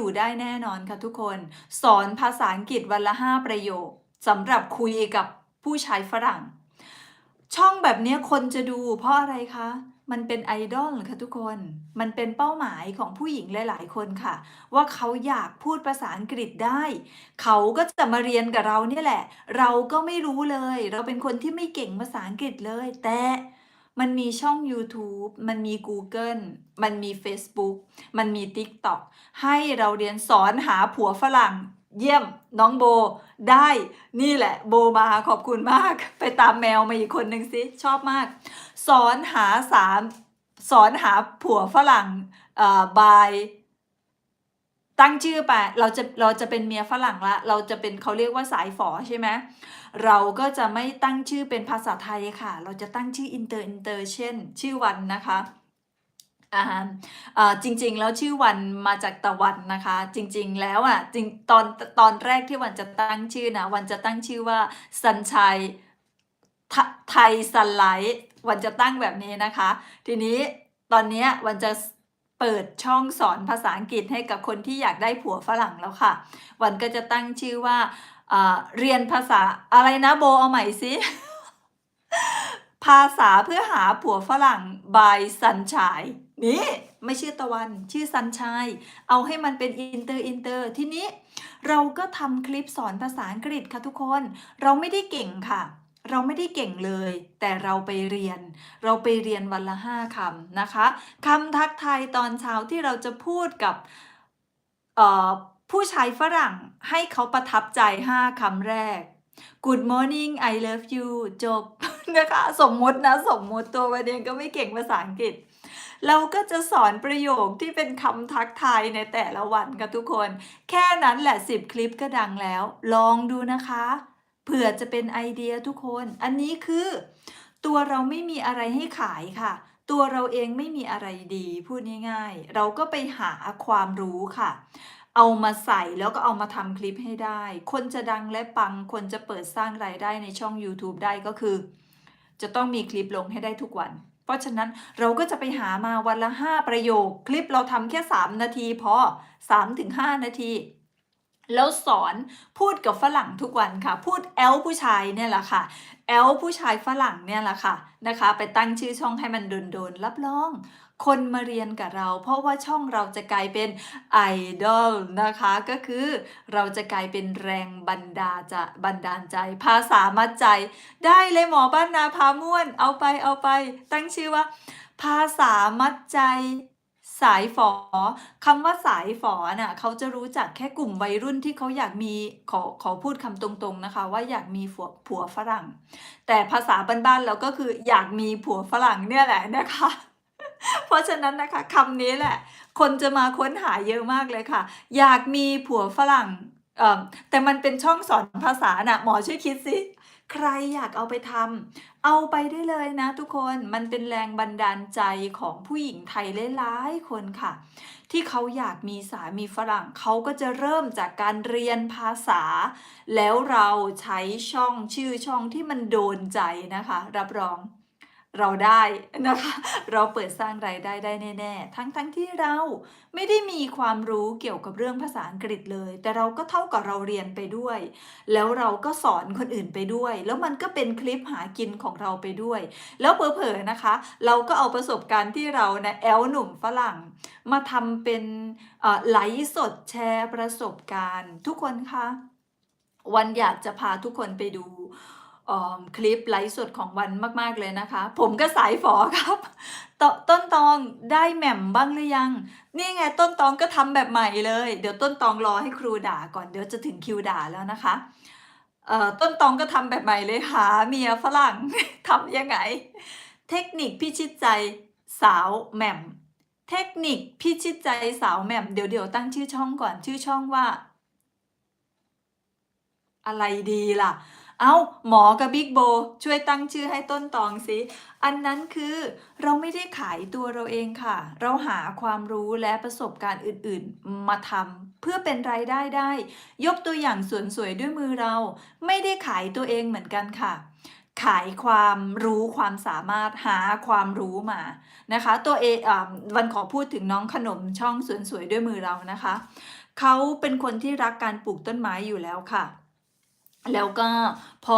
อยู่ได้แน่นอนค่ะทุกคน สอนภาษาอังกฤษวันละ5ประโยคสำหรับคุยกับผู้ใช้ฝรั่ง ช่องแบบนี้คนจะดูเพราะอะไรคะมันเป็นไอดอลค่ะทุกคน มันเป็นเป้าหมายของผู้หญิงหลาย ๆ คนค่ะ ว่าเขาอยากพูดภาษาอังกฤษได้ เขาก็จะมาเรียนกับเราเนี่ยแหละ เราก็ไม่รู้เลย เราเป็นคนที่ไม่เก่งภาษาอังกฤษเลย แต่ มันมีช่อง YouTube มันมี Google มันมี Facebook มันมี TikTok ให้เราเรียนสอนหาผัวฝรั่ง เยี่ยมน้องโบได้นี่แหละ โบมาขอบคุณมาก ไปตามแมวมาอีกคนหนึ่งสิ ชอบมาก สอนหาสามสอนหาผัวฝรั่งอ่อบาย ตั้งชื่อไปเราจะเราจะเป็นเมียฝรั่งละ เราจะเป็นเขาเรียกว่าสายฝอใช่ไหมเราก็จะไม่ตั้งชื่อเป็นภาษาไทยค่ะ เราจะตั้งชื่ออินเตอร์อินเตอร์เช่น ชื่อวันนะคะอ่าจริงๆ แล้วชื่อวันมาจากตะวันนะคะ จริงๆแล้วอะจริงตอนตอนแรกที่วันจะตั้งชื่อนะวันจะตั้งชื่อว่าสัญชัยไทยสไลด์วันจะตั้งแบบนี้นะคะ ทีนี้ตอนนี้วันจะ เปิดช่องสอนภาษาอังกฤษให้กับคนที่อยากได้ผัวฝรั่งแล้วค่ะ วันก็จะตั้งชื่อว่าอ่าเรียนภาษาอะไรนะโบเอาใหม่สิภาษาเพื่อหาผัวฝรั่ง by สัญชัยนี่ไม่ชื่อตะวันชื่อสัญชัยเอาให้มันเป็นอินเตอร์อินเตอร์ทีนี้ เราก็ทำคลิปสอนภาษาอังกฤษค่ะทุกคน เราไม่ได้เก่งค่ะ เราไม่ได้เก่งเลย แต่เราไปเรียน เราไปเรียนวันละห้าคำนะคะคำทักทายตอนเช้าที่เราจะพูดกับผู้ชายฝรั่งให้เขาประทับใจห้าคำแรก Good morning I love you จบนะคะ สมมตินะ สมมติตัววันเองก็ไม่เก่งภาษาอังกฤษ เราก็จะสอนประโยคที่เป็นคำทักทายในแต่ละวันค่ะทุกคน แค่นั้นแหละ 10 คลิปก็ดังแล้ว ลองดูนะคะ เผื่อจะเป็นไอเดียทุกคน อันนี้คือ ตัวเราไม่มีอะไรให้ขายค่ะ ตัวเราเองไม่มีอะไรดีพูดง่ายๆ เราก็ไปหาความรู้ค่ะ เอามาใส่แล้วก็เอามาทำคลิปให้ได้ คนจะดังและปัง คนจะเปิดสร้างรายได้ในช่อง YouTube ได้ก็คือ จะต้องมีคลิปลงให้ได้ทุกวัน เพราะฉะนั้นเราก็จะไปหามาวันละ 5 ประโยค คลิปเราทำแค่ 3 นาทีพอ3-5 นาที แล้วสอนพูดกับฝรั่งทุกวันค่ะ พูดแอลผู้ชายเนี่ยแหละค่ะแอลผู้ชายฝรั่งเนี่ยแหละค่ะนะคะ ไปตั้งชื่อช่องให้มันโดนๆรับรอง คนมาเรียนกับเรา เพราะว่าช่องเราจะกลายเป็นไอดอลนะคะ ก็คือเราจะกลายเป็นแรงบันดาจะบันดาลใจ ภาษามัดใจ ได้เลยหมอบ้านนาพาม่วน เอาไปเอาไป ตั้งชื่อว่า ภาษามัดใจ สายฝอคำว่าสายฝอน่ะเขาจะรู้จักแค่กลุ่มวัยรุ่นที่เขาอยากมีขอขอพูดคำตรงๆนะคะ ว่าอยากมีผัวผัวฝรั่ง แต่ภาษาบ้านๆเราก็คืออยากมีผัวฝรั่งเนี่ยแหละนะคะ เพราะฉะนั้นนะคะคำนี้แหละ คนจะมาค้นหาเยอะมากเลยค่ะ อยากมีผัวฝรั่งแต่มันเป็นช่องสอนภาษาน่ะหมอช่วยคิดสิ ใครอยากเอาไปทำเอาไปได้เลยนะทุกคนมันเป็นแรงบันดาลใจของผู้หญิงไทยหลายๆคนค่ะ ที่เขาอยากมีสามีฝรั่งเขาก็จะเริ่มจากการเรียนภาษา แล้วเราใช้ช่องชื่อช่องที่มันโดนใจนะคะ รับรอง เราได้นะคะ เราเปิดสร้างรายได้ได้แน่ๆ ทั้งๆทที่เราไม่ได้มีความรู้เกี่ยวกับเรื่องภาษาอังกฤษเลย แต่เราก็เท่ากับเราเรียนไปด้วย แล้วเราก็สอนคนอื่นไปด้วย แล้วมันก็เป็นคลิปหากินของเราไปด้วย แล้วเผลอๆนะคะ เราก็เอาประสบการณ์ที่เรานะแอลหนุ่มฝรั่ง มาทำเป็นไลฟ์สดแชร์ประสบการณ์ ทุกคนคะวันอยากจะพาทุกคนไปดู คลิปไลฟ์สดของวันมากๆเลยนะคะ ผมก็สายฝอครับตต้นตองได้แหม่มบ้างหรือยัง นี่ไงต้นตองก็ทำแบบใหม่เลย เดี๋ยวต้นตองรอให้ครูด่าก่อนเดี๋ยวจะถึงคิวด่าแล้วนะคะต้นตองก็ทำแบบใหม่เลยหาเมียฝรั่งทำยังไง เทคนิคพิชิตใจสาวแหม่ม เทคนิคพิชิตใจสาวแหม่มเดี๋ยวเดี๋ยวตั้งชื่อช่องก่อนชื่อช่องว่า อะไรดีล่ะ เอาหมอกับบิ๊กโบช่วยตั้งชื่อให้ต้นตองสิ อันนั้นคือเราไม่ได้ขายตัวเราเองค่ะ เราหาความรู้และประสบการณ์อื่นๆ มาทำเพื่อเป็นรายได้ได้ ยกตัวอย่างสวนสวยด้วยมือเรา ไม่ได้ขายตัวเองเหมือนกันค่ะ ขายความรู้ความสามารถหาความรู้มานะคะ ตัวเออวันขอพูดถึงน้องขนมช่องสวนสวยด้วยมือเรานะคะ เขาเป็นคนที่รักการปลูกต้นไม้อยู่แล้วค่ะ แล้วก็พอ